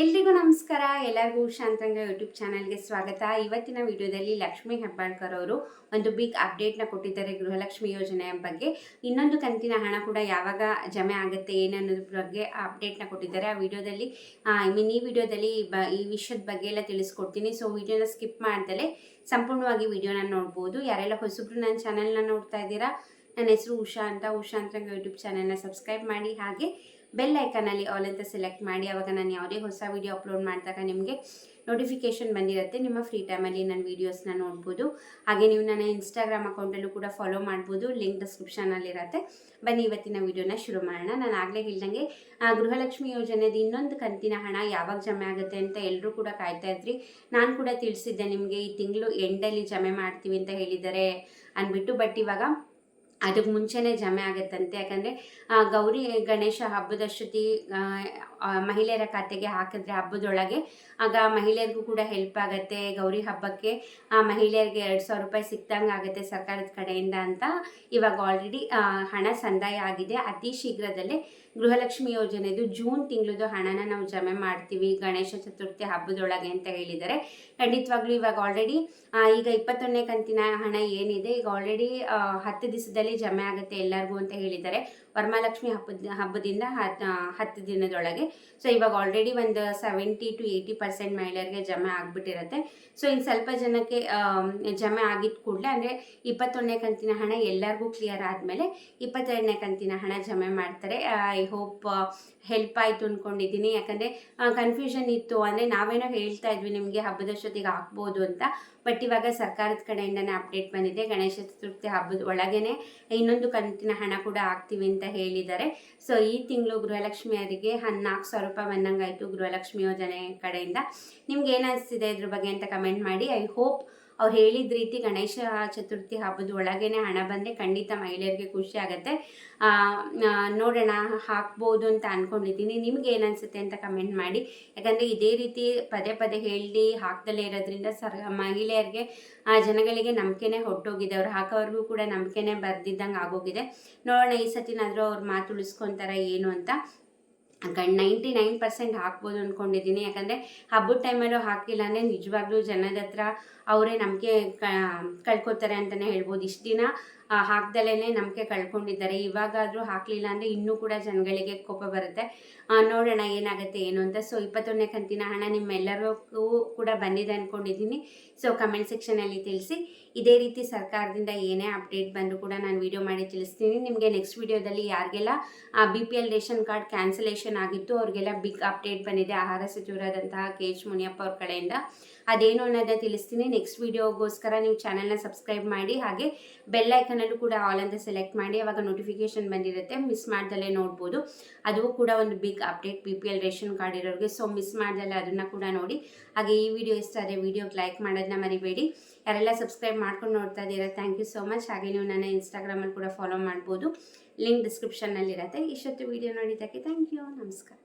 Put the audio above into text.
ಎಲ್ರಿಗೂ ನಮಸ್ಕಾರ. ಎಲ್ಲರಿಗೂ ಶಾಂತರಂಗ ಯೂಟ್ಯೂಬ್ ಚಾನಲ್ಗೆ ಸ್ವಾಗತ. ಇವತ್ತಿನ ವಿಡಿಯೋದಲ್ಲಿ ಲಕ್ಷ್ಮೀ ಹೆಬ್ಬಾಳ್ಕರ್ ಅವರು ಒಂದು ಬಿಗ್ ಅಪ್ಡೇಟ್ನ ಕೊಟ್ಟಿದ್ದಾರೆ ಗೃಹಲಕ್ಷ್ಮಿ ಯೋಜನೆಯ ಬಗ್ಗೆ. ಇನ್ನೊಂದು ಕಂತಿನ ಹಣ ಕೂಡ ಯಾವಾಗ ಜಮೆ ಆಗುತ್ತೆ, ಏನನ್ನೋದ್ರ ಬಗ್ಗೆ ಅಪ್ಡೇಟ್ನ ಕೊಟ್ಟಿದ್ದಾರೆ. ಆ ವಿಡಿಯೋದಲ್ಲಿ ಐ ಮೀನ್ ಈ ವಿಡಿಯೋದಲ್ಲಿ ಈ ವಿಷಯದ ಬಗ್ಗೆ ಎಲ್ಲ ತಿಳಿಸ್ಕೊಡ್ತೀನಿ. ಸೊ ವಿಡಿಯೋನ ಸ್ಕಿಪ್ ಮಾಡ್ದಲೇ ಸಂಪೂರ್ಣವಾಗಿ ವಿಡಿಯೋನ ನೋಡ್ಬೋದು. ಯಾರೆಲ್ಲ ಹೊಸಬ್ರು ನನ್ನ ಚಾನಲ್ನ ನೋಡ್ತಾ ಇದ್ದೀರಾ ನನ್ನ ಹೆಸರು ಉಷಾ ಅಂತ. ಉಷಾ ಅಂತ ಯೂಟ್ಯೂಬ್ ಚಾನಲ್ನ ಸಬ್ಸ್ಕ್ರೈಬ್ ಮಾಡಿ. ಹಾಗೆ ಬೆಲ್ ಐಕನಲ್ಲಿ ಆಲ್ ಅಂತ ಸೆಲೆಕ್ಟ್ ಮಾಡಿ. ಅವಾಗ ನಾನು ಯಾವುದೇ ಹೊಸ ವೀಡಿಯೋ ಅಪ್ಲೋಡ್ ಮಾಡಿದಾಗ ನಿಮಗೆ ನೋಟಿಫಿಕೇಶನ್ ಬಂದಿರುತ್ತೆ. ನಿಮ್ಮ ಫ್ರೀ ಟೈಮಲ್ಲಿ ನನ್ನ ವೀಡಿಯೋಸ್ನ ನೋಡ್ಬೋದು. ಹಾಗೆ ನೀವು ನನ್ನ ಇನ್ಸ್ಟಾಗ್ರಾಮ್ ಅಕೌಂಟಲ್ಲೂ ಕೂಡ ಫಾಲೋ ಮಾಡ್ಬೋದು. ಲಿಂಕ್ ಡಿಸ್ಕ್ರಿಪ್ಷನಲ್ಲಿರುತ್ತೆ ಬನ್ನಿ, ಇವತ್ತಿನ ವೀಡಿಯೋನ ಶುರು ಮಾಡೋಣ. ನಾನು ಆಗಲೇ ಹೇಳ್ದಂಗೆ ಗೃಹಲಕ್ಷ್ಮಿ ಯೋಜನೆದು ಇನ್ನೊಂದು ಕಂತಿನ ಹಣ ಯಾವಾಗ ಜಮೆ ಆಗುತ್ತೆ ಅಂತ ಎಲ್ಲರೂ ಕೂಡ ಕಾಯ್ತಾ ಇದ್ರಿ. ನಾನು ಕೂಡ ತಿಳಿಸಿದ್ದೆ ನಿಮಗೆ, ಈ ತಿಂಗಳು ಎಂಡಲ್ಲಿ ಜಮೆ ಮಾಡ್ತೀವಿ ಅಂತ ಹೇಳಿದ್ದಾರೆ ಅಂದ್ಬಿಟ್ಟು. ಬಟ್ ಇವಾಗ ಅದಕ್ಕೆ ಮುಂಚೆನೇ ಜಮೆ ಆಗುತ್ತಂತೆ. ಯಾಕಂದರೆ ಗೌರಿ ಗಣೇಶ ಹಬ್ಬದ ಆ, ಮಹಿಳೆಯರ ಖಾತೆಗೆ ಹಾಕಿದ್ರೆ ಹಬ್ಬದೊಳಗೆ ಆಗ ಮಹಿಳೆಯರಿಗೂ ಕೂಡ ಹೆಲ್ಪ್ ಆಗುತ್ತೆ. ಗೌರಿ ಹಬ್ಬಕ್ಕೆ ಆ, ಮಹಿಳೆಯರಿಗೆ ಎರಡು ಸಾವಿರ ರೂಪಾಯಿ ಸಿಕ್ತಂಗೆ ಆಗುತ್ತೆ ಸರ್ಕಾರದ ಕಡೆಯಿಂದ ಅಂತ ಇವಾಗ ಆಲ್ರೆಡಿ ಹಣ ಸಂದಾಯ ಆಗಿದೆ. ಅತಿ ಶೀಘ್ರದಲ್ಲೇ ಗೃಹಲಕ್ಷ್ಮಿ ಯೋಜನೆದು ಜೂನ್ ತಿಂಗಳದು ಹಣನ ನಾವು ಜಮೆ ಮಾಡ್ತೀವಿ ಗಣೇಶ ಚತುರ್ಥಿ ಹಬ್ಬದೊಳಗೆ ಅಂತ ಹೇಳಿದ್ದಾರೆ. ಖಂಡಿತವಾಗ್ಲೂ ಇವಾಗ ಆಲ್ರೆಡಿ ಈಗ ಇಪ್ಪತ್ತೊಂದನೇ ಕಂತಿನ ಹಣ ಏನಿದೆ, ಈಗ ಆಲ್ರೆಡಿ ಹತ್ತು ದಿವಸದಲ್ಲಿ ಜಮೆ ಆಗುತ್ತೆ ಎಲ್ಲರಿಗೂ ಅಂತ ಹೇಳಿದ್ದಾರೆ. ವರಮಹಾಲಕ್ಷ್ಮಿ ಹಬ್ಬದ, ಹಬ್ಬದಿಂದ ಹತ್ ಹತ್ತು ದಿನದೊಳಗೆ. ಸೊ ಇವಾಗ ಆಲ್ರೆಡಿ ಒಂದು ಸೆವೆಂಟಿ ಟು ಏಯ್ಟಿ ಪರ್ಸೆಂಟ್ ಮಹಿಳೆಯರಿಗೆ ಜಮೆ ಆಗಿಬಿಟ್ಟಿರುತ್ತೆ. ಸೊ ಇನ್ನು ಸ್ವಲ್ಪ ಜನಕ್ಕೆ ಜಮೆ ಆಗಿದ್ದ ಕೂಡಲೇ, ಅಂದರೆ ಇಪ್ಪತ್ತೊಂದನೇ ಕಂತಿನ ಹಣ ಎಲ್ಲರಿಗೂ ಕ್ಲಿಯರ್ ಆದಮೇಲೆ ಇಪ್ಪತ್ತೆರಡನೇ ಕಂತಿನ ಹಣ ಜಮೆ ಮಾಡ್ತಾರೆ. ಹೋಪ್ ಹೆಲ್ಪ್ ಆಯಿತು ಅಂದ್ಕೊಂಡಿದ್ದೀನಿ ಯಾಕಂದರೆ ಕನ್ಫ್ಯೂಷನ್ ಇತ್ತು. ಅಂದರೆ ನಾವೇನೋ ಹೇಳ್ತಾ ಇದ್ವಿ, ನಿಮಗೆ ಜೊತೆಗೆ ಹಾಕ್ಬೋದು ಅಂತ. ಬಟ್ ಇವಾಗ ಸರ್ಕಾರದ ಕಡೆಯಿಂದನೇ ಅಪ್ಡೇಟ್ ಬಂದಿದೆ. ಗಣೇಶ ಚತುರ್ಥಿ ಹಬ್ಬದ ಒಳಗೇ ಇನ್ನೊಂದು ಕಂತಿನ ಹಣ ಕೂಡ ಹಾಕ್ತೀವಿ ಅಂತ ಹೇಳಿದ್ದಾರೆ. ಸೊ ಈ ತಿಂಗಳು ಗೃಹಲಕ್ಷ್ಮಿಯರಿಗೆ ಹನ್ನಾಲ್ಕು ಸಾವಿರ ರೂಪಾಯಿ ಬಂದಂಗಾಯಿತು ಗೃಹಲಕ್ಷ್ಮಿ ಯೋಜನೆ ಕಡೆಯಿಂದ. ನಿಮ್ಗೆ ಏನು ಅನಿಸ್ತಿದೆ ಇದ್ರ ಬಗ್ಗೆ ಅಂತ ಕಮೆಂಟ್ ಮಾಡಿ. ಐ ಹೋಪ್ ಅವ್ರು ಹೇಳಿದ ರೀತಿ ಗಣೇಶ ಚತುರ್ಥಿ ಹಬ್ಬದ ಒಳಗೇನೆ ಹಣ ಬಂದರೆ ಖಂಡಿತ ಮಹಿಳೆಯರಿಗೆ ಖುಷಿ ಆಗುತ್ತೆ. ನೋಡೋಣ, ಹಾಕ್ಬೋದು ಅಂತ ಅಂದ್ಕೊಂಡಿದ್ದೀನಿ ನಿಮ್ಗೆ ಏನನ್ಸುತ್ತೆ ಅಂತ ಕಮೆಂಟ್ ಮಾಡಿ. ಯಾಕಂದರೆ ಇದೇ ರೀತಿ ಪದೇ ಪದೇ ಹೇಳಿ ಹಾಕ್ದಲೇ ಇರೋದ್ರಿಂದ ಸರ್, ಮಹಿಳೆಯರಿಗೆ ಜನಗಳಿಗೆ ನಂಬಿಕೆನೇ ಹೊಟ್ಟೋಗಿದೆ ಅವ್ರು ಹಾಕೋವ್ರಿಗೂ ಕೂಡ ನಂಬಿಕೆನೇ ಬರ್ದಿದ್ದಂಗೆ ಆಗೋಗಿದೆ. ನೋಡೋಣ, ಈ ಸತಿನಾದರೂ ಅವ್ರು ಮಾತು ಉಳಿಸ್ಕೊತಾರ ಏನು ಅಂತ. ಗಂಡ್ ನೈಂಟಿ ನೈನ್ ಪರ್ಸೆಂಟ್ ಹಾಕ್ಬೋದು ಅಂದ್ಕೊಂಡಿದ್ದೀನಿ ಯಾಕಂದರೆ ಹಬ್ಬದ ಟೈಮಲ್ಲೂ ಹಾಕಿಲ್ಲ ಅಂದರೆ ನಿಜವಾಗ್ಲೂ ಜನದ ಹತ್ರ ಅವರೇ ನಂಬಿಕೆ ಕಳ್ಕೊತಾರೆ ಅಂತಲೇ ಹೇಳ್ಬೋದು. ಇಷ್ಟು ದಿನ ಹಾಕ್ದಲೇ ನಂಬಿಕೆ ಕಳ್ಕೊಂಡಿದ್ದಾರೆ. ಇವಾಗಾದರೂ ಹಾಕಲಿಲ್ಲ ಅಂದರೆ ಇನ್ನೂ ಕೂಡ ಜನಗಳಿಗೆ ಕೋಪ ಬರುತ್ತೆ. ನೋಡೋಣ ಏನಾಗುತ್ತೆ, ಏನು ಅಂತ. ಸೊ ಇಪ್ಪತ್ತೊಂದನೇ ಕಂತಿನ ಹಣ ನಿಮ್ಮೆಲ್ಲರಿಗೂ ಕೂಡ ಬಂದಿದೆ ಅಂದ್ಕೊಂಡಿದ್ದೀನಿ ಸೊ ಕಮೆಂಟ್ ಸೆಕ್ಷನಲ್ಲಿ ತಿಳಿಸಿ. ಇದೇ ರೀತಿ ಸರ್ಕಾರದಿಂದ ಏನೇ ಅಪ್ಡೇಟ್ ಬಂದರೂ ಕೂಡ ನಾನು ವಿಡಿಯೋ ಮಾಡಿ ತಿಳಿಸ್ತೀನಿ. ನಿಮಗೆ ನೆಕ್ಸ್ಟ್ ವಿಡಿಯೋದಲ್ಲಿ ಯಾರಿಗೆಲ್ಲ B P L ration card cancellation ಆಗಿತ್ತು, ಅವ್ರಿಗೆಲ್ಲ ಬಿಗ್ ಅಪ್ಡೇಟ್ ಬಂದಿದೆ. ಆಹಾರ ಸಚಿವರಾದಂತಹ ಕೆ ಎಚ್ ಮುನಿಯಪ್ಪ ಅವ್ರ ಕಡೆಯಿಂದ. ಅದೇನು ಅನ್ನೋದನ್ನ ತಿಳಿಸ್ತೀನಿ. ನೆಕ್ಸ್ಟ್ ವಿಡಿಯೋಗೋಸ್ಕರ ನೀವು ಚಾನಲ್ನ ಸಬ್ಸ್ಕ್ರೈಬ್ ಮಾಡಿ, ಹಾಗೆ ಬೆಲ್ ಐಕನಲ್ಲೂ ಕೂಡ ಆಲ್ ಅಂತ ಸೆಲೆಕ್ಟ್ ಮಾಡಿ, ಅವಾಗ ನೋಟಿಫಿಕೇಶನ್ ಬಂದಿರುತ್ತೆ. ಮಿಸ್ ಮಾಡ್ದಲೇ ನೋಡ್ಬೋದು. ಅದು ಕೂಡ ಒಂದು big update B P L ration card ಇರೋರಿಗೆ. ಸೊ ಮಿಸ್ ಮಾಡ್ದಲ್ಲೇ ಅದನ್ನು ಕೂಡ ನೋಡಿ. ಹಾಗೆ ಈ ವಿಡಿಯೋ ಇಷ್ಟ ಆದರೆ ವಿಡಿಯೋಗೆ ಲೈಕ್ ಮಾಡೋದನ್ನ ಮರಿಬೇಡಿ. ಯಾರೆಲ್ಲ ಸಬ್ಸ್ಕ್ರೈಬ್ ಮಾಡ್ಕೊಂಡು ನೋಡ್ತಾ ಇದ್ದೀರಾ ಥ್ಯಾಂಕ್ ಯು ಸೋ ಮಚ್ ಹಾಗೆ ನೀವು ನನ್ನ ಇನ್ಸ್ಟಾಗ್ರಾಮಲ್ಲಿ ಕೂಡ ಫಾಲೋ ಮಾಡ್ಬೋದು. ಲಿಂಕ್ ಡಿಸ್ಕ್ರಿಪ್ಷನ್ನಲ್ಲಿರುತ್ತೆ ಇಷ್ಟೊತ್ತು ವಿಡಿಯೋ ನೋಡಿದ್ದಕ್ಕೆ ಥ್ಯಾಂಕ್ ಯು ನಮಸ್ಕಾರ.